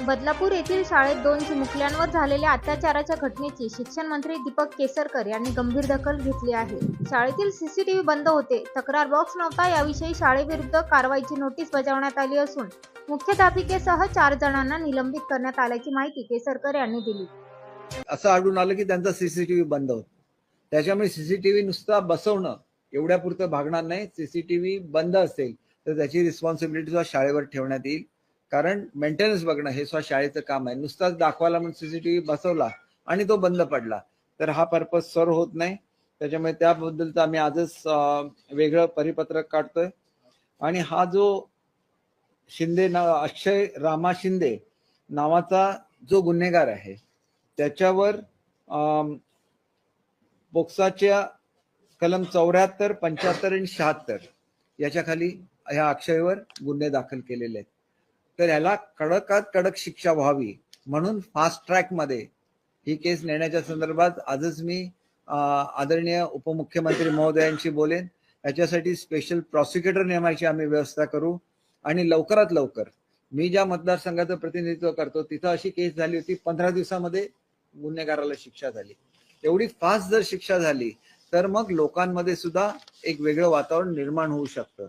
बदलापूर येथील शाळेत दोन चिमुकल्यांवर झालेल्या अत्याचाराच्या घटनेची शिक्षण मंत्री दीपक केसरकर यांनी गंभीर दखल घेतली आहे. शाळेतील सीसीटीव्ही बंद होते. तक्रार बॉक्स नव्हता. याविषयी शाळेविरुद्ध कारवाईची नोटीस बजावण्यात आली असून मुख्याध्यापिकेसह चार जणांना निलंबित करण्यात आल्याची माहिती केसरकर यांनी दिली. असं आढळून आलं की त्यांचा सीसीटीव्ही बंद होता. त्याच्यामुळे सीसीटीव्ही नुसता बसवणं एवढ्या पुरतं भागणार नाही. सीसीटीव्ही बंद असेल तर त्याची रिस्पॉन्सिबिलिटी शाळेवर ठेवण्यात येईल. कारण मेंटेनन्स बघणं हे स्वतः शाळेचं काम आहे. नुसताच दाखवायला म्हणून सीसीटीव्ही बसवला आणि तो बंद पडला. तर हा पर्पज सर होत नाही. त्याच्यामुळे त्याबद्दलचं आम्ही आजच वेगळं परिपत्रक काढतोय. आणि हा जो शिंदे ना अक्षय रामा शिंदे नावाचा जो गुन्हेगार आहे त्याच्यावर बोक्साच्या पोक्साच्या कलम चौऱ्याहत्तर पंच्याहत्तर आणि शहात्तर याच्या खाली ह्या अक्षयवर गुन्हे दाखल केलेले आहेत. तर याला कडकात कडक शिक्षा व्हावी म्हणून फास्ट ट्रॅकमध्ये ही केस नेण्याच्या संदर्भात आजच मी आदरणीय उपमुख्यमंत्री महोदयांशी बोलेन. याच्यासाठी स्पेशल प्रॉसिक्युटर नेमायची आम्ही व्यवस्था करू आणि लवकरात लवकर मी ज्या मतदारसंघाचं प्रतिनिधित्व करतो तिथं अशी केस झाली होती पंधरा दिवसामध्ये गुन्हेगाराला शिक्षा झाली. एवढी फास्ट जर शिक्षा झाली तर मग लोकांमध्ये सुद्धा एक वेगळं वातावरण निर्माण होऊ शकतं.